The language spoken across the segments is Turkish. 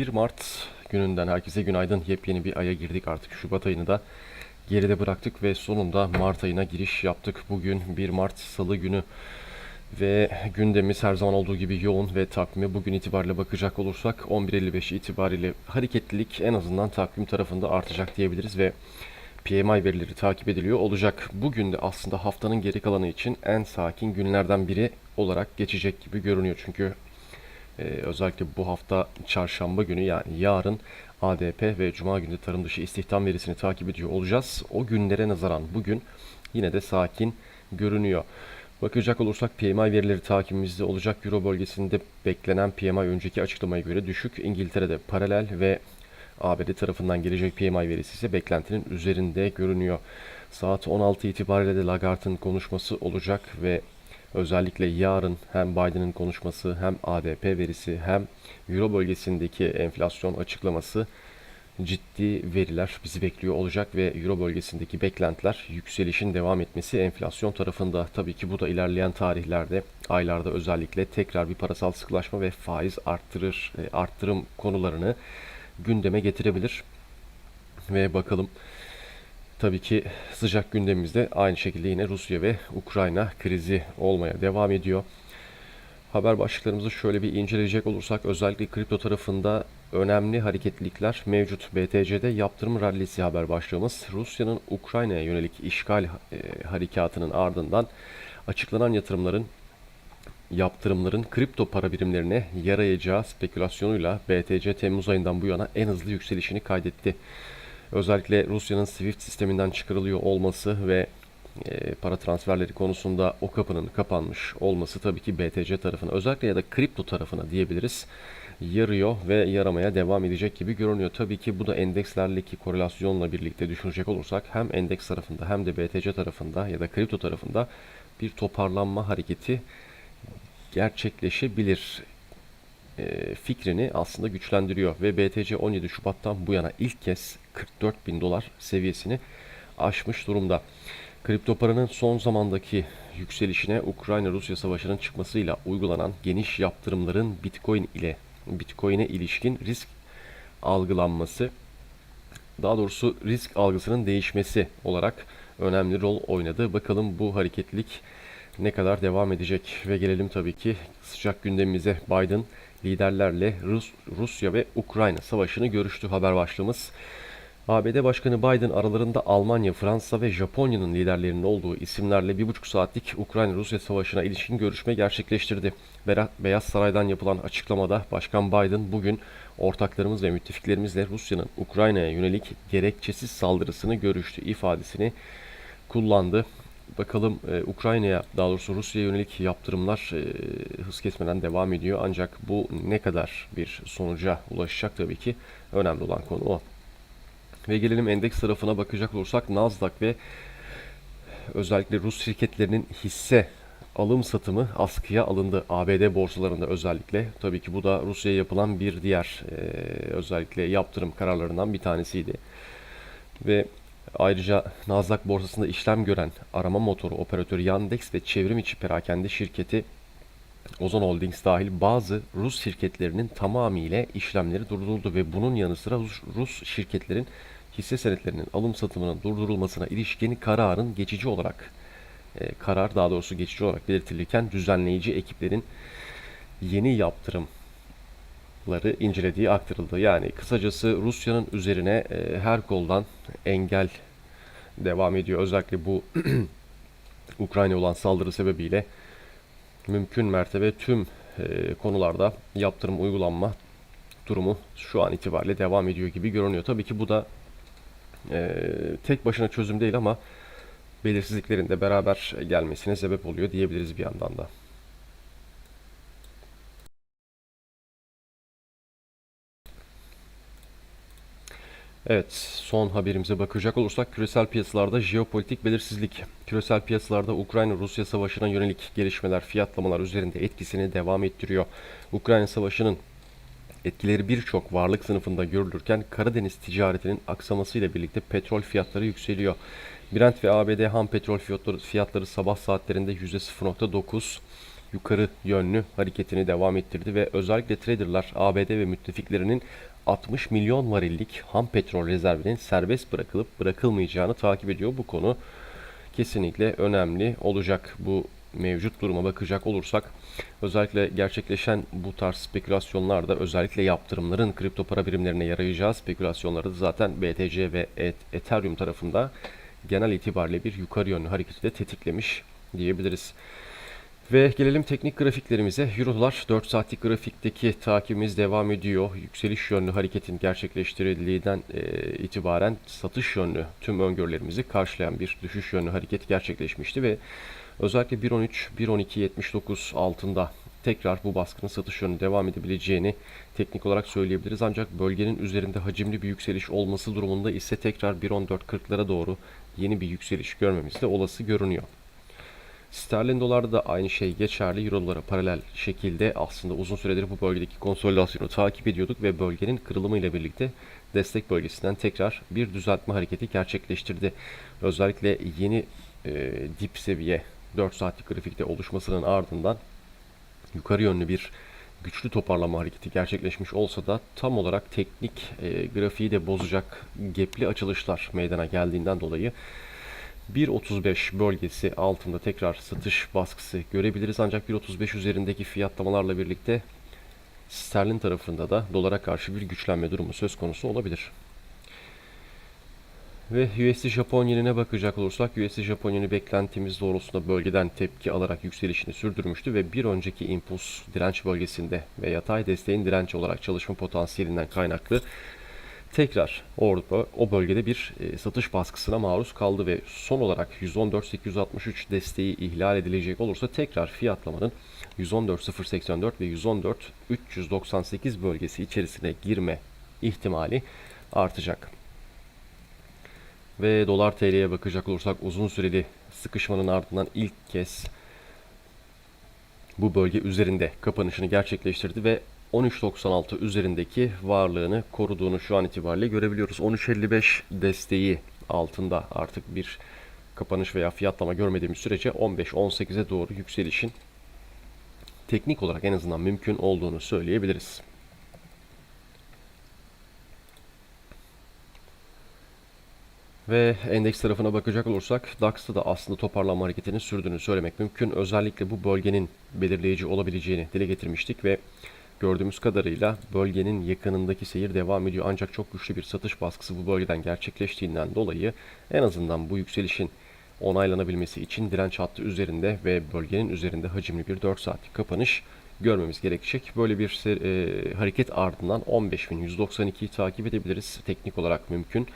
1 Mart gününden herkese günaydın. Yepyeni bir aya girdik artık. Şubat ayını da geride bıraktık ve sonunda Mart ayına giriş yaptık. Bugün 1 Mart Salı günü ve gündemimiz her zaman olduğu gibi yoğun ve takvime bugün itibariyle bakacak olursak 11.55 itibariyle hareketlilik en azından takvim tarafında artacak diyebiliriz ve PMI verileri takip ediliyor olacak. Bugün de aslında haftanın geri kalanı için en sakin günlerden biri olarak geçecek gibi görünüyor. Çünkü ee, özellikle bu hafta çarşamba günü yani yarın ADP ve Cuma günü tarım dışı istihdam verisini takip ediyor olacağız. O günlere nazaran bugün yine de sakin görünüyor. Bakacak olursak PMI verileri takibimizde olacak. Euro bölgesinde beklenen PMI önceki açıklamaya göre düşük. İngiltere'de paralel ve ABD tarafından gelecek PMI verisi ise beklentinin üzerinde görünüyor. Saat 16 itibariyle de Lagarde'ın konuşması olacak ve Özellikle yarın hem Biden'ın konuşması hem ADP verisi hem Euro bölgesindeki enflasyon açıklaması ciddi veriler bizi bekliyor olacak ve Euro bölgesindeki beklentiler yükselişin devam etmesi enflasyon tarafında. Tabii ki bu da ilerleyen tarihlerde, aylarda özellikle tekrar bir parasal sıkılaşma ve faiz arttırır, e, arttırım konularını gündeme getirebilir. Ve bakalım Tabii ki sıcak gündemimizde aynı şekilde yine Rusya ve Ukrayna krizi olmaya devam ediyor. Haber başlıklarımızı şöyle bir inceleyecek olursak özellikle kripto tarafında önemli hareketlilikler mevcut. BTC'de yaptırım rallisi haber başlığımız Rusya'nın Ukrayna'ya yönelik işgal e, harekatının ardından açıklanan yatırımların yaptırımların kripto para birimlerine yarayacağı spekülasyonuyla BTC Temmuz ayından bu yana en hızlı yükselişini kaydetti. Özellikle Rusya'nın SWIFT sisteminden çıkarılıyor olması ve e, para transferleri konusunda o kapının kapanmış olması tabii ki BTC tarafına özellikle ya da kripto tarafına diyebiliriz yarıyor ve yaramaya devam edecek gibi görünüyor. Tabii ki bu da endekslerdeki korelasyonla birlikte düşünecek olursak hem endeks tarafında hem de BTC tarafında ya da kripto tarafında bir toparlanma hareketi gerçekleşebilir e, fikrini aslında güçlendiriyor ve BTC 17 Şubat'tan bu yana ilk kez 44 bin dolar seviyesini aşmış durumda. Kripto paranın son zamandaki yükselişine Ukrayna-Rusya savaşının çıkmasıyla uygulanan geniş yaptırımların Bitcoin ile Bitcoin'e ilişkin risk algılanması daha doğrusu risk algısının değişmesi olarak önemli rol oynadı. Bakalım bu hareketlilik ne kadar devam edecek ve gelelim tabii ki sıcak gündemimize Biden liderlerle Rus, Rusya ve Ukrayna savaşını görüştü haber başlığımız. ABD Başkanı Biden aralarında Almanya, Fransa ve Japonya'nın liderlerinin olduğu isimlerle bir buçuk saatlik Ukrayna-Rusya savaşına ilişkin görüşme gerçekleştirdi. Beyaz Saray'dan yapılan açıklamada Başkan Biden bugün ortaklarımız ve müttefiklerimizle Rusya'nın Ukrayna'ya yönelik gerekçesiz saldırısını görüştü ifadesini kullandı. Bakalım e, Ukrayna'ya daha doğrusu Rusya'ya yönelik yaptırımlar e, hız kesmeden devam ediyor. Ancak bu ne kadar bir sonuca ulaşacak tabii ki önemli olan konu o. Ve gelelim endeks tarafına bakacak olursak Nasdaq ve özellikle Rus şirketlerinin hisse alım satımı askıya alındı ABD borsalarında özellikle. Tabii ki bu da Rusya'ya yapılan bir diğer e, özellikle yaptırım kararlarından bir tanesiydi. Ve Ayrıca Nasdaq borsasında işlem gören arama motoru operatörü Yandex ve çevrim içi perakende şirketi Ozon Holdings dahil bazı Rus şirketlerinin tamamıyla işlemleri durduruldu ve bunun yanı sıra Rus, şirketlerin hisse senetlerinin alım satımının durdurulmasına ilişkin kararın geçici olarak e, karar daha doğrusu geçici olarak belirtilirken düzenleyici ekiplerin yeni yaptırım ları incelediği aktarıldı. Yani kısacası Rusya'nın üzerine e, her koldan engel devam ediyor. Özellikle bu Ukrayna olan saldırı sebebiyle mümkün mertebe tüm e, konularda yaptırım uygulanma durumu şu an itibariyle devam ediyor gibi görünüyor. Tabii ki bu da e, tek başına çözüm değil ama belirsizliklerin de beraber gelmesine sebep oluyor diyebiliriz bir yandan da. Evet, son haberimize bakacak olursak küresel piyasalarda jeopolitik belirsizlik. Küresel piyasalarda Ukrayna-Rusya savaşına yönelik gelişmeler, fiyatlamalar üzerinde etkisini devam ettiriyor. Ukrayna savaşının etkileri birçok varlık sınıfında görülürken Karadeniz ticaretinin aksamasıyla birlikte petrol fiyatları yükseliyor. Brent ve ABD ham petrol fiyatları, fiyatları sabah saatlerinde %0.9, yukarı yönlü hareketini devam ettirdi ve özellikle traderlar ABD ve müttefiklerinin 60 milyon varillik ham petrol rezervinin serbest bırakılıp bırakılmayacağını takip ediyor. Bu konu kesinlikle önemli olacak. Bu mevcut duruma bakacak olursak özellikle gerçekleşen bu tarz spekülasyonlarda özellikle yaptırımların kripto para birimlerine yarayacağı spekülasyonları da zaten BTC ve E- Ethereum tarafında genel itibariyle bir yukarı yönlü hareketi de tetiklemiş diyebiliriz. Ve gelelim teknik grafiklerimize. Euro dolar 4 saatlik grafikteki takibimiz devam ediyor. Yükseliş yönlü hareketin gerçekleştirildiğinden e, itibaren satış yönlü tüm öngörülerimizi karşılayan bir düşüş yönlü hareket gerçekleşmişti ve özellikle 1.13, 1.12.79 altında tekrar bu baskının satış yönü devam edebileceğini teknik olarak söyleyebiliriz. Ancak bölgenin üzerinde hacimli bir yükseliş olması durumunda ise tekrar 1.14.40'lara doğru yeni bir yükseliş görmemiz de olası görünüyor. Sterlin dolarda da aynı şey geçerli. Euro dolara paralel şekilde aslında uzun süredir bu bölgedeki konsolidasyonu takip ediyorduk ve bölgenin kırılımı ile birlikte destek bölgesinden tekrar bir düzeltme hareketi gerçekleştirdi. Özellikle yeni e, dip seviye 4 saatlik grafikte oluşmasının ardından yukarı yönlü bir güçlü toparlama hareketi gerçekleşmiş olsa da tam olarak teknik e, grafiği de bozacak gepli açılışlar meydana geldiğinden dolayı 1.35 bölgesi altında tekrar satış baskısı görebiliriz. Ancak 1.35 üzerindeki fiyatlamalarla birlikte sterlin tarafında da dolara karşı bir güçlenme durumu söz konusu olabilir. Ve USD Japon yenine bakacak olursak USD Japon yeni beklentimiz doğrultusunda bölgeden tepki alarak yükselişini sürdürmüştü ve bir önceki impuls direnç bölgesinde ve yatay desteğin direnç olarak çalışma potansiyelinden kaynaklı tekrar orada o bölgede bir e, satış baskısına maruz kaldı ve son olarak 114.863 desteği ihlal edilecek olursa tekrar fiyatlamanın 114.084 ve 114.398 bölgesi içerisine girme ihtimali artacak. Ve dolar TL'ye bakacak olursak uzun süreli sıkışmanın ardından ilk kez bu bölge üzerinde kapanışını gerçekleştirdi ve 13.96 üzerindeki varlığını koruduğunu şu an itibariyle görebiliyoruz. 13.55 desteği altında artık bir kapanış veya fiyatlama görmediğimiz sürece 15-18'e doğru yükselişin teknik olarak en azından mümkün olduğunu söyleyebiliriz. Ve endeks tarafına bakacak olursak DAX'ta da aslında toparlanma hareketinin sürdüğünü söylemek mümkün. Özellikle bu bölgenin belirleyici olabileceğini dile getirmiştik ve gördüğümüz kadarıyla bölgenin yakınındaki seyir devam ediyor. Ancak çok güçlü bir satış baskısı bu bölgeden gerçekleştiğinden dolayı en azından bu yükselişin onaylanabilmesi için direnç hattı üzerinde ve bölgenin üzerinde hacimli bir 4 saatlik kapanış görmemiz gerekecek. Böyle bir e, hareket ardından 15.192'yi takip edebiliriz. Teknik olarak mümkün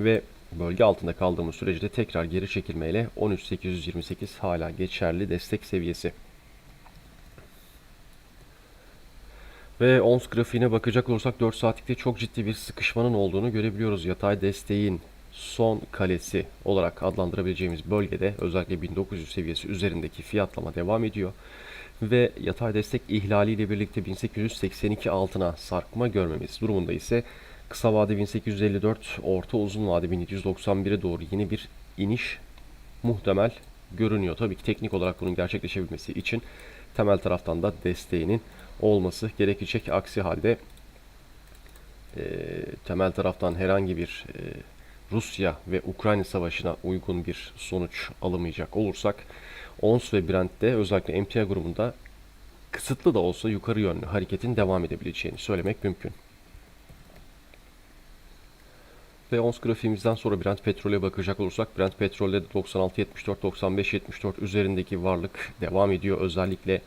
ve bölge altında kaldığımız sürece de tekrar geri çekilmeyle 13.828 hala geçerli destek seviyesi. Ve ons grafiğine bakacak olursak 4 saatlikte çok ciddi bir sıkışmanın olduğunu görebiliyoruz. Yatay desteğin son kalesi olarak adlandırabileceğimiz bölgede özellikle 1900 seviyesi üzerindeki fiyatlama devam ediyor. Ve yatay destek ihlaliyle birlikte 1882 altına sarkma görmemiz durumunda ise kısa vade 1854, orta uzun vade 1791'e doğru yeni bir iniş muhtemel görünüyor. Tabii ki teknik olarak bunun gerçekleşebilmesi için temel taraftan da desteğinin olması gerekecek. Aksi halde e, temel taraftan herhangi bir e, Rusya ve Ukrayna savaşına uygun bir sonuç alamayacak olursak ONS ve Brent'te özellikle MTA grubunda kısıtlı da olsa yukarı yönlü hareketin devam edebileceğini söylemek mümkün. Ve ons grafiğimizden sonra Brent petrole bakacak olursak Brent petrolde de 96 74 95 74 üzerindeki varlık devam ediyor. Özellikle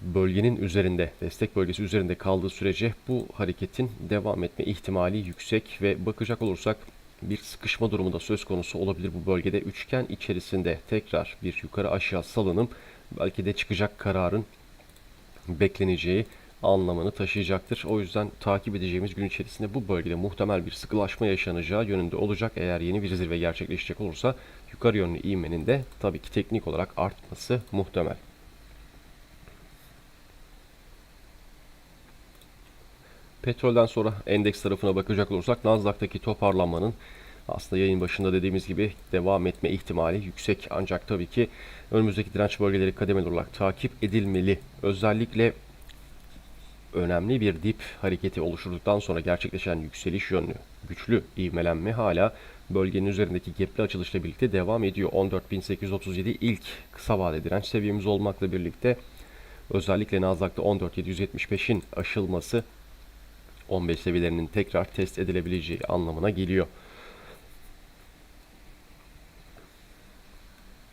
bölgenin üzerinde, destek bölgesi üzerinde kaldığı sürece bu hareketin devam etme ihtimali yüksek ve bakacak olursak bir sıkışma durumu da söz konusu olabilir bu bölgede. Üçgen içerisinde tekrar bir yukarı aşağı salınım belki de çıkacak kararın bekleneceği anlamını taşıyacaktır. O yüzden takip edeceğimiz gün içerisinde bu bölgede muhtemel bir sıkılaşma yaşanacağı yönünde olacak. Eğer yeni bir zirve gerçekleşecek olursa yukarı yönlü ivmenin de tabii ki teknik olarak artması muhtemel. Petrolden sonra endeks tarafına bakacak olursak Nasdaq'taki toparlanmanın aslında yayın başında dediğimiz gibi devam etme ihtimali yüksek. Ancak tabii ki önümüzdeki direnç bölgeleri kademeli olarak takip edilmeli. Özellikle önemli bir dip hareketi oluşturduktan sonra gerçekleşen yükseliş yönlü güçlü ivmelenme hala bölgenin üzerindeki gapli açılışla birlikte devam ediyor. 14.837 ilk kısa vade direnç seviyemiz olmakla birlikte özellikle Nasdaq'ta 14.775'in aşılması 15 seviyelerinin tekrar test edilebileceği anlamına geliyor.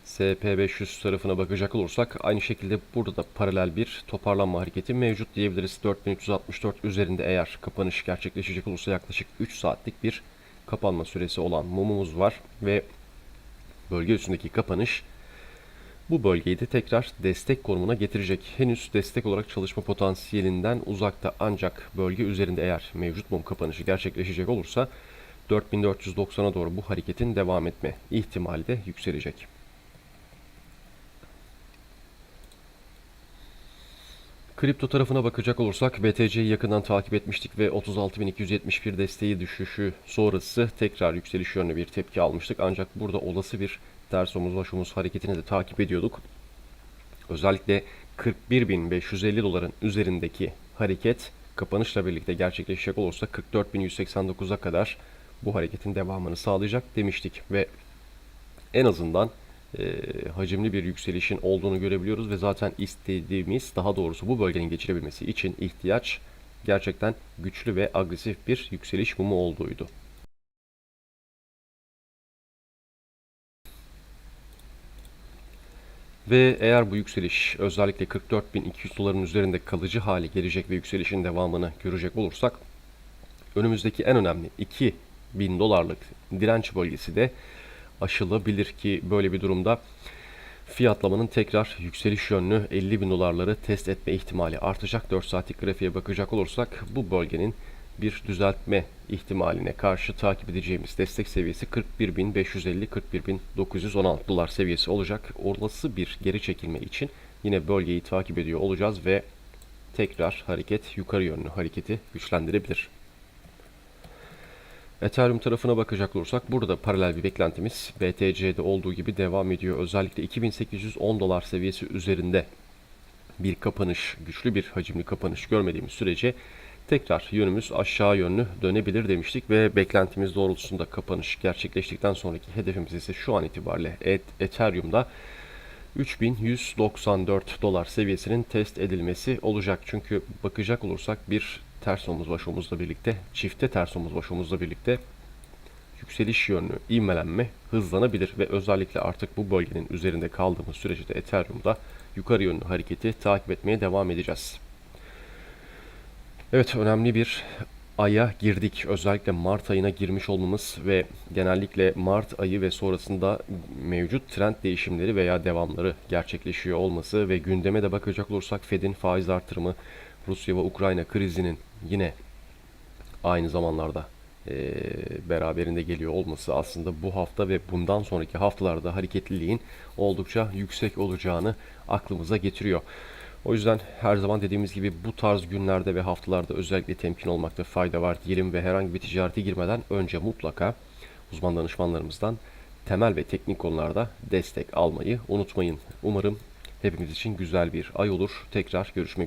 SP500 tarafına bakacak olursak aynı şekilde burada da paralel bir toparlanma hareketi mevcut diyebiliriz. 4364 üzerinde eğer kapanış gerçekleşecek olursa yaklaşık 3 saatlik bir kapanma süresi olan mumumuz var ve bölge üstündeki kapanış bu bölgeyi de tekrar destek konumuna getirecek. Henüz destek olarak çalışma potansiyelinden uzakta ancak bölge üzerinde eğer mevcut mum kapanışı gerçekleşecek olursa 4490'a doğru bu hareketin devam etme ihtimali de yükselecek. Kripto tarafına bakacak olursak BTC'yi yakından takip etmiştik ve 36.271 desteği düşüşü sonrası tekrar yükseliş yönlü bir tepki almıştık. Ancak burada olası bir ters omuz baş omuz hareketini de takip ediyorduk. Özellikle 41.550 doların üzerindeki hareket kapanışla birlikte gerçekleşecek olursa 44.189'a kadar bu hareketin devamını sağlayacak demiştik ve en azından e, hacimli bir yükselişin olduğunu görebiliyoruz ve zaten istediğimiz daha doğrusu bu bölgenin geçirebilmesi için ihtiyaç gerçekten güçlü ve agresif bir yükseliş mumu olduğuydu. Ve eğer bu yükseliş özellikle 44.200 doların üzerinde kalıcı hale gelecek ve yükselişin devamını görecek olursak önümüzdeki en önemli 2000 dolarlık direnç bölgesi de aşılabilir ki böyle bir durumda fiyatlamanın tekrar yükseliş yönlü 50 bin dolarları test etme ihtimali artacak. 4 saatlik grafiğe bakacak olursak bu bölgenin bir düzeltme ihtimaline karşı takip edeceğimiz destek seviyesi 41.550-41.916 dolar seviyesi olacak. Olası bir geri çekilme için yine bölgeyi takip ediyor olacağız ve tekrar hareket yukarı yönlü hareketi güçlendirebilir. Ethereum tarafına bakacak olursak burada paralel bir beklentimiz BTC'de olduğu gibi devam ediyor. Özellikle 2810 dolar seviyesi üzerinde bir kapanış, güçlü bir hacimli kapanış görmediğimiz sürece tekrar yönümüz aşağı yönlü dönebilir demiştik ve beklentimiz doğrultusunda kapanış gerçekleştikten sonraki hedefimiz ise şu an itibariyle Ethereum'da 3194 dolar seviyesinin test edilmesi olacak. Çünkü bakacak olursak bir ters omuz baş birlikte, çifte ters omuz baş birlikte yükseliş yönlü ivmelenme hızlanabilir ve özellikle artık bu bölgenin üzerinde kaldığımız sürece de Ethereum'da yukarı yönlü hareketi takip etmeye devam edeceğiz. Evet önemli bir aya girdik. Özellikle Mart ayına girmiş olmamız ve genellikle Mart ayı ve sonrasında mevcut trend değişimleri veya devamları gerçekleşiyor olması ve gündeme de bakacak olursak Fed'in faiz artırımı, Rusya ve Ukrayna krizinin yine aynı zamanlarda e, beraberinde geliyor olması aslında bu hafta ve bundan sonraki haftalarda hareketliliğin oldukça yüksek olacağını aklımıza getiriyor. O yüzden her zaman dediğimiz gibi bu tarz günlerde ve haftalarda özellikle temkin olmakta fayda var diyelim ve herhangi bir ticarete girmeden önce mutlaka uzman danışmanlarımızdan temel ve teknik konularda destek almayı unutmayın. Umarım hepimiz için güzel bir ay olur. Tekrar görüşmek üzere.